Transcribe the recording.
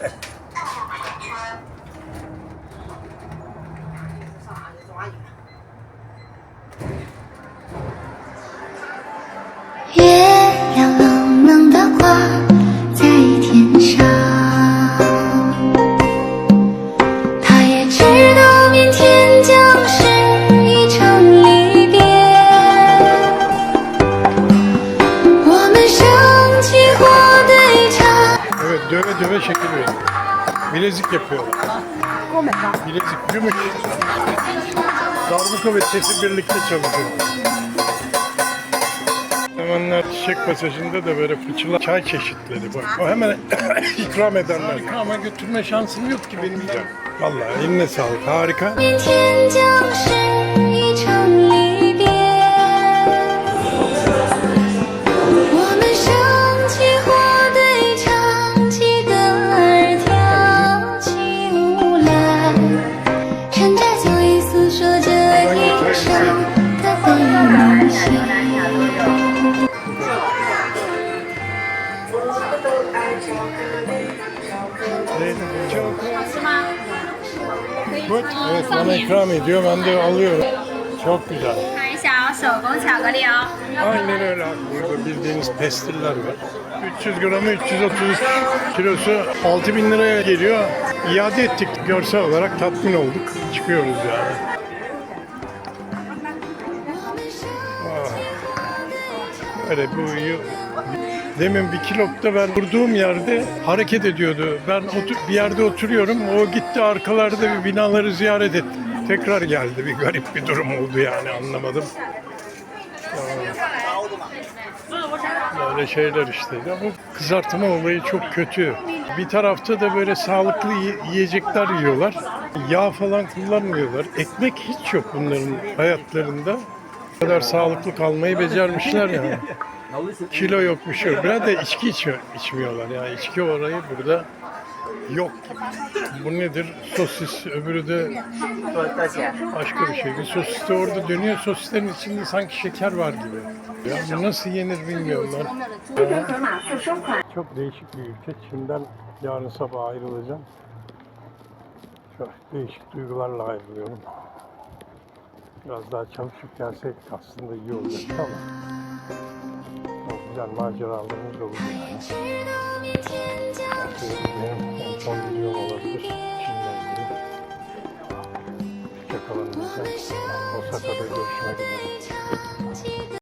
大 Döve döve şekil veriyor. Bilezik yapıyorlar. Bilezik, gümüş. Darbuka ve tesi birlikte çalışıyor. Zamanlar çiçek pasajında da böyle fıçılar çay çeşitleri var. O hemen ikram ederler. Harika ama götürme şansım yok ki benim. Vallahi eline sağlık harika. Good. Evet bana ikram ediyor ben de alıyorum. Çok güzel. Aynen öyle. Burada bildiğiniz pestiller var. 300 gramı 330 kilosu 6000 liraya geliyor. İade ettik görsel olarak tatmin olduk. Çıkıyoruz yani. Öyle yıl- Demin bir kilopta ben durduğum yerde hareket ediyordu. Ben otur- bir yerde oturuyorum. O gitti arkalarda bir binaları ziyaret etti. Tekrar geldi. Bir garip bir durum oldu yani anlamadım. Böyle şeyler işte. Bu kızartma olayı çok kötü. Bir tarafta da böyle sağlıklı yi- yiyecekler yiyorlar. Yağ falan kullanmıyorlar. Ekmek hiç yok bunların hayatlarında. Kadar sağlıklı kalmayı becermişler yani. Kilo yok bir şey yok. Biraz da içki içiyor, içmiyorlar. Yani içki orayı burada yok. Bu nedir? Sosis, öbürü de başka bir şey. Bir sosis de orada dönüyor. Sosislerin içinde sanki şeker var gibi. Ya bu nasıl yenir bilmiyorum ben. Ya. Çok değişik bir ülke. Çin'den yarın sabah ayrılacağım. Çok değişik duygularla ayrılıyorum. Biraz daha çalışıp gelsek aslında iyi olacak ama çok güzel maceralarımız olur yani. Belki benim en son videom olabilir. Çin'den biri. Hoşçakalın. Osaka'da görüşmek üzere.